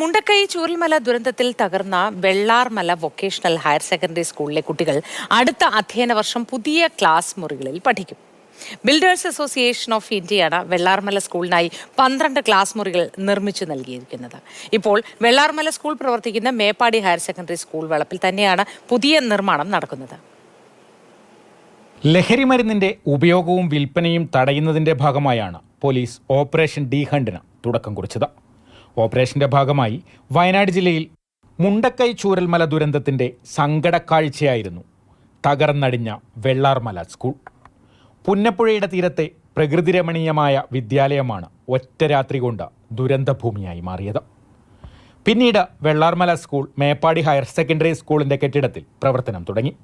മുണ്ടക്കൈ ചൂരൽമല ദുരന്തത്തിൽ തകർന്ന Vellarmala vocational higher secondary സ്കൂളിലെ കുട്ടികൾ അടുത്ത അധ്യയന വർഷം പുതിയ ക്ലാസ് മുറികളിൽ പഠിക്കും. ബിൽഡേഴ്സ് അസോസിയേഷൻ ഓഫ് ഇന്ത്യയാണ് വെള്ളാർമല സ്കൂളിനായി പന്ത്രണ്ട് ക്ലാസ് മുറികൾ നിർമ്മിച്ചു നൽകിയിരിക്കുന്നത്. ഇപ്പോൾ വെള്ളാർമല സ്കൂൾ പ്രവർത്തിക്കുന്ന മേപ്പാടി ഹയർ സെക്കൻഡറി സ്കൂൾ വളപ്പിൽ തന്നെയാണ് പുതിയ നിർമ്മാണം നടക്കുന്നത്. ലഹരി മരുന്നിന്റെ ഉപയോഗവും വിൽപ്പനയും തടയുന്നതിന്റെ ഭാഗമായാണ് പോലീസ് ഓപ്പറേഷൻ ഡി ഹണ്ടിന് തുടക്കം കുറിച്ചത്. ഓപ്പറേഷന്റെ ഭാഗമായി വയനാട് ജില്ലയിൽ മുണ്ടക്കൈ ചൂരൽമല ദുരന്തത്തിന്റെ സങ്കടക്കാഴ്ചയായിരുന്നു തകർന്നടിഞ്ഞ വെള്ളാർമല സ്കൂൾ. പുന്നപ്പുഴയുടെ തീരത്തെ പ്രകൃതിരമണീയമായ വിദ്യാലയമാണ് ഒറ്റ രാത്രി കൊണ്ട് ദുരന്തഭൂമിയായി മാറിയത്. പിന്നീട് Vellarmala school Meppadi higher secondary സ്കൂളിന്റെ കെട്ടിടത്തിൽ പ്രവർത്തനം തുടങ്ങി.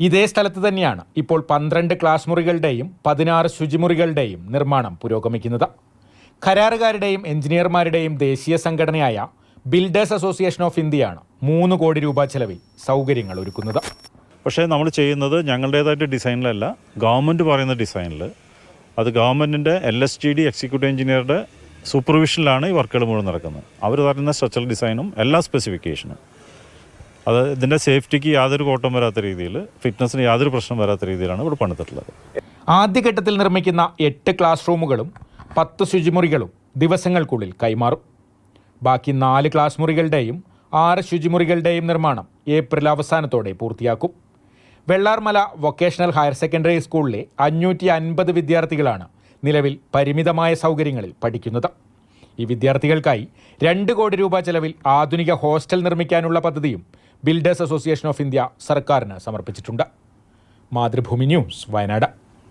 ഇതേ സ്ഥലത്ത് തന്നെയാണ് ഇപ്പോൾ പന്ത്രണ്ട് ക്ലാസ് മുറികളുടെയും പതിനാറ് ശുചിമുറികളുടെയും നിർമ്മാണം പുരോഗമിക്കുന്നത്. കരാറുകാരുടെയും എഞ്ചിനീയർമാരുടെയും ദേശീയ സംഘടനയായ ബിൽഡേഴ്സ് അസോസിയേഷൻ ഓഫ് ഇന്ത്യയാണ് മൂന്ന് കോടി രൂപ ചെലവിൽ സൗകര്യങ്ങൾ ഒരുക്കുന്നത്. പക്ഷേ നമ്മൾ ചെയ്യുന്നത് ഞങ്ങളുടേതായിട്ട് ഡിസൈനിലല്ല ഗവൺമെന്റ് പറയുന്ന ഡിസൈനിൽ. അത് ഗവൺമെന്റിന്റെ L S T D executive എഞ്ചിനീയറുടെ സൂപ്പർവിഷനിലാണ് ഈ വർക്കുകൾ മുഴുവൻ നടക്കുന്നത്. അവർ പറയുന്ന സ്ട്രക്ചറൽ ഡിസൈനും എല്ലാ സ്പെസിഫിക്കേഷനും. അത് ഇതിന്റെ സേഫ്റ്റിക്ക് യാതൊരു കോട്ടം വരാത്ത രീതിയിൽ ഫിറ്റ്നസ്സിന് യാതൊരു പ്രശ്നം വരാത്ത രീതിയിലാണ് ഇവിടെ പണിതിട്ടുള്ളത്. ആദ്യഘട്ടത്തിൽ നിർമ്മിക്കുന്ന എട്ട് ക്ലാസ് റൂമുകളും പത്ത് ശുചിമുറികളും ദിവസങ്ങൾക്കുള്ളിൽ കൈമാറും. ബാക്കി നാല് ക്ലാസ് മുറികളുടെയും ആറ് ശുചിമുറികളുടെയും നിർമ്മാണം ഏപ്രിൽ അവസാനത്തോടെ പൂർത്തിയാക്കും. വെള്ളാർമല വൊക്കേഷണൽ ഹയർ സെക്കൻഡറി സ്കൂളിലെ അഞ്ഞൂറ്റി അൻപത് വിദ്യാർത്ഥികളാണ് നിലവിൽ പരിമിതമായ സൗകര്യങ്ങളിൽ പഠിക്കുന്നത്. ഈ വിദ്യാർത്ഥികൾക്കായി രണ്ട് കോടി രൂപ ചെലവിൽ ആധുനിക ഹോസ്റ്റൽ നിർമ്മിക്കാനുള്ള പദ്ധതിയും ബിൽഡേഴ്സ് അസോസിയേഷൻ ഓഫ് ഇന്ത്യ സർക്കാരിന് സമർപ്പിച്ചിട്ടുണ്ട്. മാതൃഭൂമി ന്യൂസ് വയനാട്.